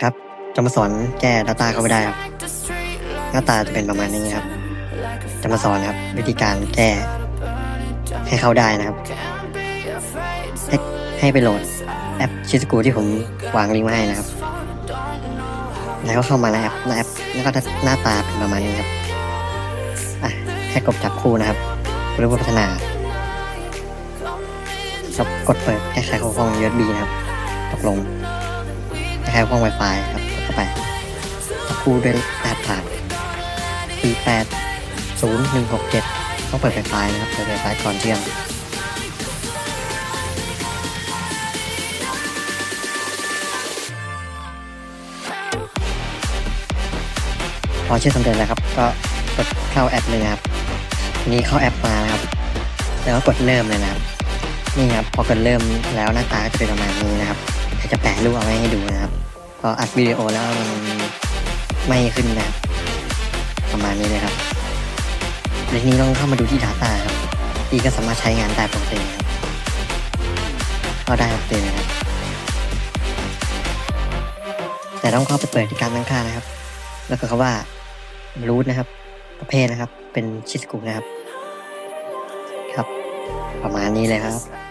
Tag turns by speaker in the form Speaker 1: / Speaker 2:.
Speaker 1: ครับจะมาสอนแก้ Data เข้าไปได้ครับ หน้าตาจะเป็นประมาณนี้ครับ จะมาสอนครับ วิธีการแก้ ให้เข้าได้นะครับ ให้ให้ไปโหลดแอปชิสกูที่ผมวางลิงก์ไว้ให้นะครับ แล้วก็เข้ามาในแอปในแอปแล้วก็หน้าตาเป็นประมาณนี้ครับอะแค่กดจับคู่นะครับเรียกว่าพัฒนาครับกดเปิดแก้ไขของห้อง USB นะครับ ตกลง แก้ไขห้อง Wi-Fi ครับกดเข้าไปจับคู่ด้วยรหัสผ่าน4 8 0 1 6 7ต้องเปิดไฟไฟนะครับเปิดไฟไฟก่อนเชื่อมพอเชื่อสำเร็จแล้วครับ ก็กดเข้าแอปเลยครับทีนี้เข้าแอปมานะครับ แล้วก็กดเริ่มเลยนะครับ นี่ครับ พอกดเริ่มแล้วหน้าตาก็จะเป็นประมาณนี้นะครับ จะแปะรูปเอาไว้ให้ดูนะครับ พออัดวิดีโอแล้วมันไม่ขึ้นนะครับประมาณนี้เลยครับทีนี้ต้องเข้ามาดูที่ Data ครับอีก็สามารถใช้งานได้ปกติครับก็ได้ปกติเลยครับ แต่ต้องเข้าไปเปิดที่การตั้งค่านะครับ แล้วก็คำว่า root นะครับ ประเภทนะครับ เป็นชิสกุนะครับ ครับ ประมาณนี้เลยครับ